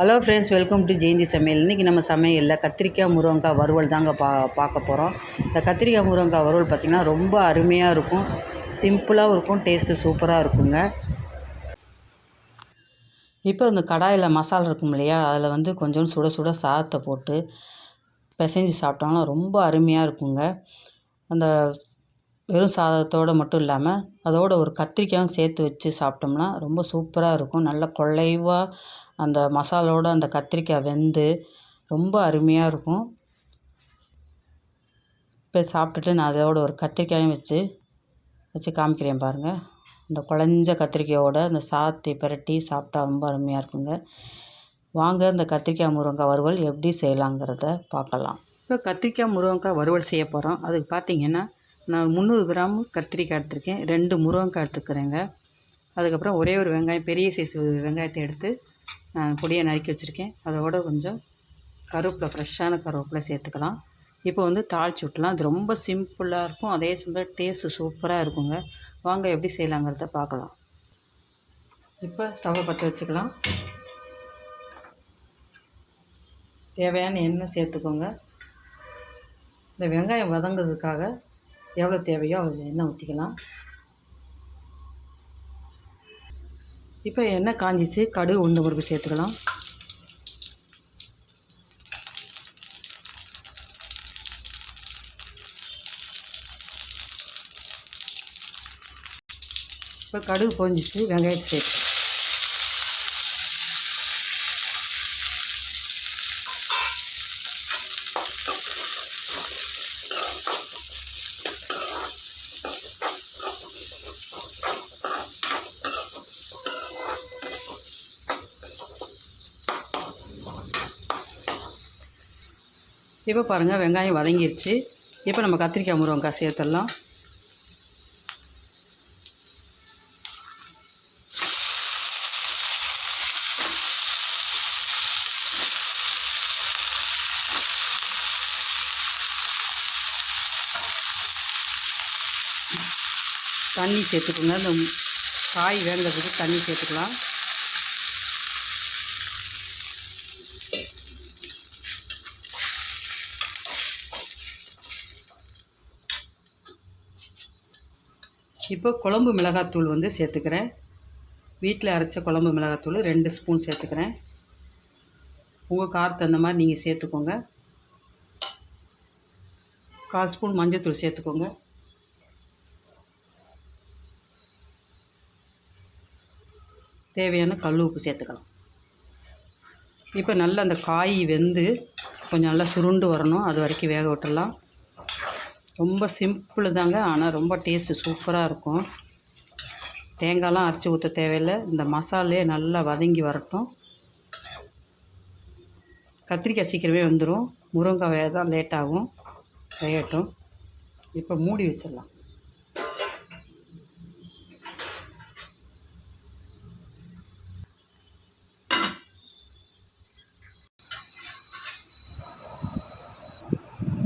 Hello friends welcome to Jayanthi சமையல். இன்றைக்கி நம்ம சமையலில் கத்திரிக்காய் முருங்கக்காய் வறுவல் தாங்க பா பார்க்க போகிறோம் இந்த கத்திரிக்காய் முருங்கக்காய் வறுவல் பார்த்திங்கன்னா ரொம்ப அருமையாக இருக்கும். சிம்பிளாகவும் இருக்கும் டேஸ்ட்டு சூப்பராக இருக்குங்க. இப்போ இந்த கடாயில் மசாலா இருக்கும் இல்லையா அதில் வந்து கொஞ்சம் சுட சுட சாதத்தை போட்டு பிசைஞ்சு சாப்பிட்டோம்னா ரொம்ப அருமையாக இருக்குங்க. அந்த வெறும் சாதத்தோடு மட்டும் இல்லாமல் அதோடு ஒரு கத்திரிக்காயும் சேர்த்து வச்சு சாப்பிட்டோம்னா ரொம்ப சூப்பராக இருக்கும். நல்ல குழைவாக அந்த மசாலோடு அந்த கத்திரிக்காய் வெந்து ரொம்ப அருமையாக இருக்கும். இப்போ சாப்பிட்டுட்டு நான் அதோட ஒரு கத்திரிக்காயும் வச்சு வச்சு காமிக்கிறேன் பாருங்கள் இந்த குழஞ்ச கத்திரிக்காயோட அந்த சாத்தை பிரட்டி சாப்பிட்டா ரொம்ப அருமையாக இருக்குங்க. வாங்க இந்த கத்திரிக்காய் முருங்கை வறுவல் எப்படி செய்யலாங்கிறத பார்க்கலாம். இப்போ கத்திரிக்காய் முருங்கக்காய் வறுவல் செய்ய போகிறோம் அதுக்கு பார்த்தீங்கன்னா நான் முந்நூறு கிராம் கத்திரிக்காய் எடுத்திருக்கேன். ரெண்டு முருங்கக்காய் எடுத்துக்கிறேங்க. அதுக்கப்புறம் ஒரே ஒரு வெங்காயம் பெரிய சைஸ் வெங்காயத்தை எடுத்து நான் பொடியை நறுக்கி வச்சுருக்கேன். அதோட கொஞ்சம் கருவேப்பிலை ஃப்ரெஷ்ஷான கருவேப்பிலை சேர்த்துக்கலாம். இப்போ வந்து தாளிச்சு விட்லாம் அது ரொம்ப சிம்பிளாக இருக்கும். அதே சமயம் டேஸ்ட்டு சூப்பராக இருக்குங்க. வாங்க எப்படி செய்யலாங்கிறத பார்க்கலாம். இப்போ ஸ்டவ்வை பற்ற வச்சுக்கலாம். தேவையான எண்ணெய் சேர்த்துக்கோங்க. இந்த வெங்காயம் வதங்கிறதுக்காக எவ்வளோ தேவையோ அதில் எண்ணெய் ஊற்றிக்கலாம் இப்போ எண்ணெய் காஞ்சிச்சு கடுகு உளுந்த பருப்பு சேர்த்துக்கலாம். இப்போ கடுகு பொஞ்சிச்சு வெங்காயத்தை சேர்த்து இப்போ பாருங்கள் வெங்காயம் வதங்கிருச்சு. இப்போ நம்ம கத்திரிக்காய் முருங்கக்காய் சேர்த்துடலாம். தண்ணி சேர்த்துக்கோங்க. இந்த காய் வேகிறதுக்கு தண்ணி சேர்த்துக்கலாம். இப்போ குழம்பு மிளகாத்தூள் வந்து சேர்த்துக்கிறேன். வீட்டில் அரைச்ச குழம்பு மிளகாத்தூள் ரெண்டு ஸ்பூன் சேர்த்துக்கிறேன். உங்கள் காரத்து அந்த மாதிரி நீங்கள் சேர்த்துக்கோங்க. கால் ஸ்பூன் மஞ்சத்தூள் சேர்த்துக்கோங்க. தேவையான கல் உப்பு சேர்த்துக்கலாம். இப்போ நல்லா அந்த காய் வெந்து கொஞ்சம் நல்லா சுருண்டு வரணும். அது வரைக்கும் வேக விட்டுடலாம். ரொம்ப சிம்பிள் தாங்க ஆனால் ரொம்ப டேஸ்ட்டு சூப்பராக இருக்கும். தேங்காய்லாம் அரைச்சி ஊற்ற தேவையில்லை. இந்த மசாலே நல்லா வதங்கி வரட்டும். கத்திரிக்காய் சீக்கிரமே வந்துடும் முருங்காய் தான் லேட் ஆகும். வேகட்டும். இப்போ மூடி வச்சிடலாம்.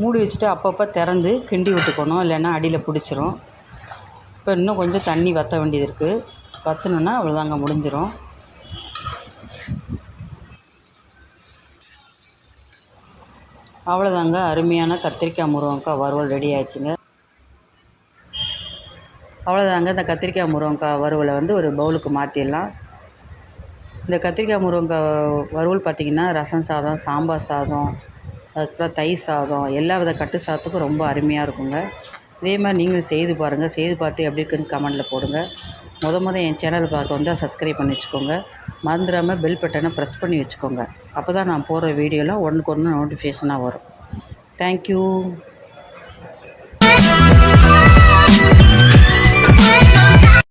மூடி வச்சுட்டு அப்பப்போ திறந்து கிண்டி விட்டுக்கணும் இல்லைன்னா அடியில் பிடிச்சிரும். இப்போ இன்னும் கொஞ்சம் தண்ணி வற்ற வேண்டியது இருக்குது வற்றணுன்னா அவ்வளோதாங்க முடிஞ்சிடும் அவ்வளோதாங்க அருமையான கத்திரிக்காய் முருங்கக்காய் வறுவல் ரெடி ஆயிடுச்சுங்க. அவ்வளோதாங்க இந்த கத்திரிக்காய் முருங்கக்காய் வறுவலை வந்து ஒரு பவுலுக்கு மாற்றிடலாம் இந்த கத்திரிக்காய் முருங்கக்காய் வறுவல் பார்த்திங்கன்னா ரசம் சாதம் சாம்பார் சாதம் அதுக்கப்புறம் தயிர் சாதம் எல்லா வித கட்டு சாதத்துக்கும் ரொம்ப அருமையாக இருக்குங்க. இதே மாதிரி நீங்களும் செய்து பாருங்கள் செய்து பார்த்து எப்படி இருக்குன்னு கமெண்டில் போடுங்க. முத முத என் சேனல் பார்க்க வந்தால் சப்ஸ்கிரைப் பண்ணி வச்சுக்கோங்க. மறந்துடாமல் பெல் பட்டனை ப்ரெஸ் பண்ணி வச்சுக்கோங்க. அப்போ தான் நான் போடுற வீடியோலாம் ஒன்றுக்கு ஒன்று நோட்டிஃபிகேஷனாக வரும். தேங்க்யூ